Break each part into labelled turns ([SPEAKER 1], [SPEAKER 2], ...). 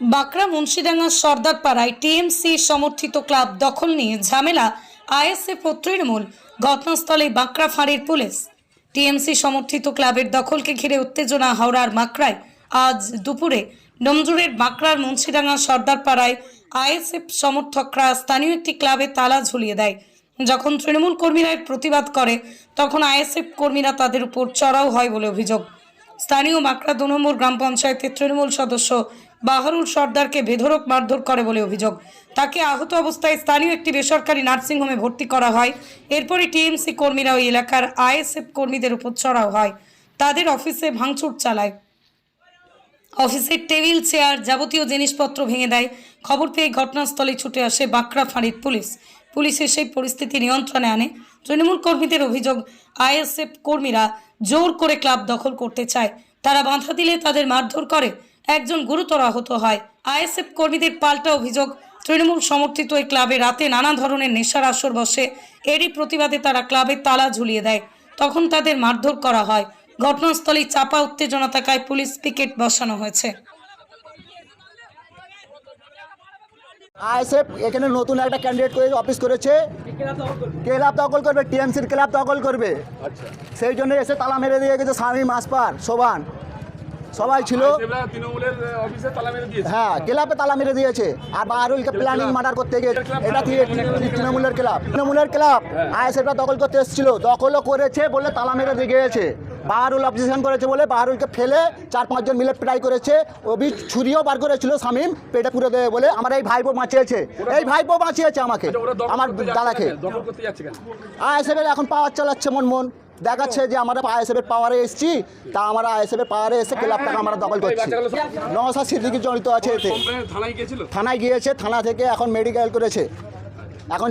[SPEAKER 1] বাঁকড়া মুন্সিডাঙ্গা সর্দার পাড়ায় টিএমসি সমর্থিত ক্লাব দখল নিয়ে ঝামেলা আইএসএফ ও তৃণমূল ঘটনাস্থলে বাঁকড়া ফাঁড়ির পুলিশ। টিএমসি সমর্থিত ক্লাবের দখলকে ঘিরে উত্তেজনা হাওড়ার মাকড়ায় আজ দুপুরে ডমজুরের বাঁকড়ার মুন্সিডাঙ্গা সর্দার পাড়ায় আইএসএফ সমর্থকরা স্থানীয় একটি ক্লাবে তালা ঝুলিয়ে দেয়। যখন তৃণমূল কর্মীরা প্রতিবাদ করে, তখন আইএসএফ কর্মীরা তাদের উপর চড়াও হয় বলে অভিযোগ। স্থানীয় বাঁকড়া দু নম্বর গ্রাম পঞ্চায়েতের তৃণমূল সদস্য বাহারুল সর্দারকে বেধরক মারধর করে বলে অভিযোগ। তাকে আহত অবস্থায় স্থানীয় একটি বেসরকারি নার্সিংহোমে ভর্তি করা হয়। এরপরে টিএমসি কর্মীরা ওই এলাকার আইএসএফ কর্মীদের উপর চড়াও হয়। তাদের অফিসে ভাঙচুর চালায়। অফিসের টেবিল, চেয়ার যাবতীয় জিনিসপত্র ভেঙে দেয়। খবর পেয়ে ঘটনাস্থলে ছুটে আসে বাঁকড়া ফাঁড়ির পুলিশ। পুলিশ সেই পরিস্থিতি নিয়ন্ত্রণে আনে। তৃণমূল কর্মীদের অভিযোগ, আইএসএফ কর্মীরা জোর করে ক্লাব দখল করতে চায়। তারা বাধা দিলে তাদের মারধর করে। একজন গুরুতর আহত হয়। আইএসএফ কর্মীদের পাল্টা অভিযোগ, তৃণমূল সমর্থিত এই ক্লাবে রাতে নানা ধরনের নেশার আসর বসে। এরই প্রতিবাদে তারা ক্লাবে তালা ঝুলিয়ে দেয়। তখন তাদের মারধর করা হয়। ঘটনাস্থলে চাপা উত্তেজনা থাকায় পুলিশ পিকেট বসানো হয়েছে।
[SPEAKER 2] আইএসএফ এখানে নতুন একটা ক্যান্ডিডেট করে অফিস করেছে। ক্লাব দখল করবে টিএমসির ক্লাব দখল করবে। সেই জন্য এসে তালা মেরে দিয়ে গেছে স্বামী মাসপার সোবান। সবাই ছিল। হ্যাঁ ক্লাবে তালা মেরে দিয়েছে। আর বাহারুলকে প্ল্যানিং মার্ডার করতে গিয়ে এটা দিয়ে তৃণমূলের ক্লাব। তৃণমূলের ক্লাব আইএসএফটা দখল করতে এসেছিল। দখলও করেছে বলে তালা মেরে দিয়ে গিয়েছে। বাহারুল অবজেকশন করেছে বলে বাহারুলকে ফেলে চার পাঁচজন মিলে প্রায় করেছে। অভি ছুরিও বার করেছিল শামিম পেটে পুরে দেবে বলে আমার এই ভাইপো বাঁচিয়েছে। এই ভাইপো বাঁচিয়েছে আমাকে
[SPEAKER 3] আচ্ছা,
[SPEAKER 2] আমার দাদাকে। আইএসএফের এখন পাওয়ার চালাচ্ছে মন মন। দেখাচ্ছে যে আমরা আইএসএফের পাওয়ারে এসেছি তা আমরা আইএসএফের পাওয়ারে এসে ক্লাবটাকে আমরা দখল করছি। নওসাদ সিদ্দিকি জড়িত আছে এতে।
[SPEAKER 3] থানায়
[SPEAKER 2] গিয়েছে থানা থেকে এখন মেডিকেল করেছে। এখন?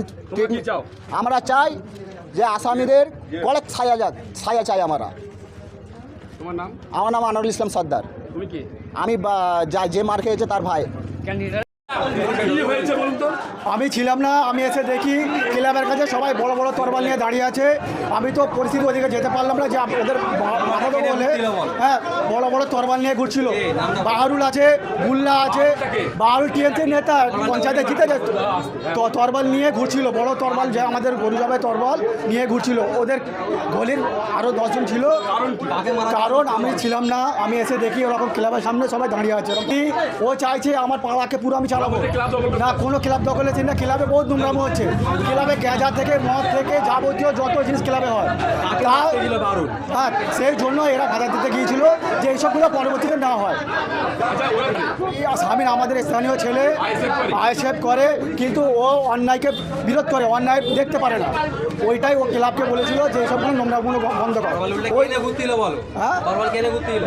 [SPEAKER 2] আমরা চাই যে আসামিদের কড়ক ছায়া যাক ছায়া চাই আমরা।
[SPEAKER 3] তোমার নাম?
[SPEAKER 2] আমার নাম আনোয়ারুল ইসলাম সর্দার।
[SPEAKER 3] তুমি কি?
[SPEAKER 2] আমি যে মার খেয়েছে তার ভাই।
[SPEAKER 4] আমি ছিলাম না আমি এসে দেখি ক্লাবের কাছে সবাই বড় বড় তরবাল নিয়ে দাঁড়িয়ে আছে। আমি তো পরিস্থিতি ওদিকে যেতে পারলাম না যে ওদের বলে হ্যাঁ বড় বড় তরবাল নিয়ে ঘুরছিল। বাহারুল আছে মুল্লা আছে বাহারুল টিএমসি নেতা পঞ্চায়েতে জিতে যায় তো তরবাল নিয়ে ঘুরছিল বড় তরবাল যে আমাদের গরু যাবে তরবাল নিয়ে ঘুরছিল। ওদের গলির আরও দশজন ছিল। কারণ আমি ছিলাম না আমি এসে দেখি ওরকম ক্লাবের সামনে সবাই দাঁড়িয়ে আছে। ও চাইছে আমার পাড়াকে পুরো আমি চালাবো। না কোনো ক্লাব দখল হচ্ছে না ক্লাবে বহুত নোংরামো হচ্ছে। ক্লাবে গ্যাজা থেকে মদ থেকে যাবতীয় যত জিনিস ক্লাবে হয়। তা হ্যাঁ সেই জন্য এরা বাধা দিতে গিয়েছিল যে এইসবগুলো পরবর্তীতে না হয়।
[SPEAKER 3] আচ্ছা ওরা
[SPEAKER 4] আমাদের স্থানীয় ছেলে আইএসএফ করে কিন্তু ও অন্যায়কে বিরোধ করে অন্যায় দেখতে পারে না। ওইটাই ও ক্লাবকে বলেছিল যে এইসবগুলো নোংরাগুলো বন্ধ করে। ওই হ্যাঁ?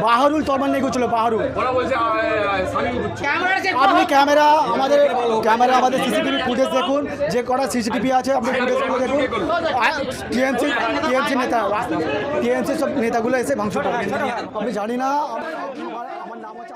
[SPEAKER 4] বাহারুল তরমান নিয়ে গেছিল বাহারুল। আপনি ক্যামেরা আমাদের ক্যামেরা আমাদের সিসিটিভি ফুটেজ দেখুন, যে কটা সিসিটিভি আছে আপনি ফুটেজগুলো দেখুন। টিএমসি টিএমসি নেতা, টিএমসি সব নেতাগুলো এসে ভাঙচুর আমি জানি না, আমার নাম হচ্ছে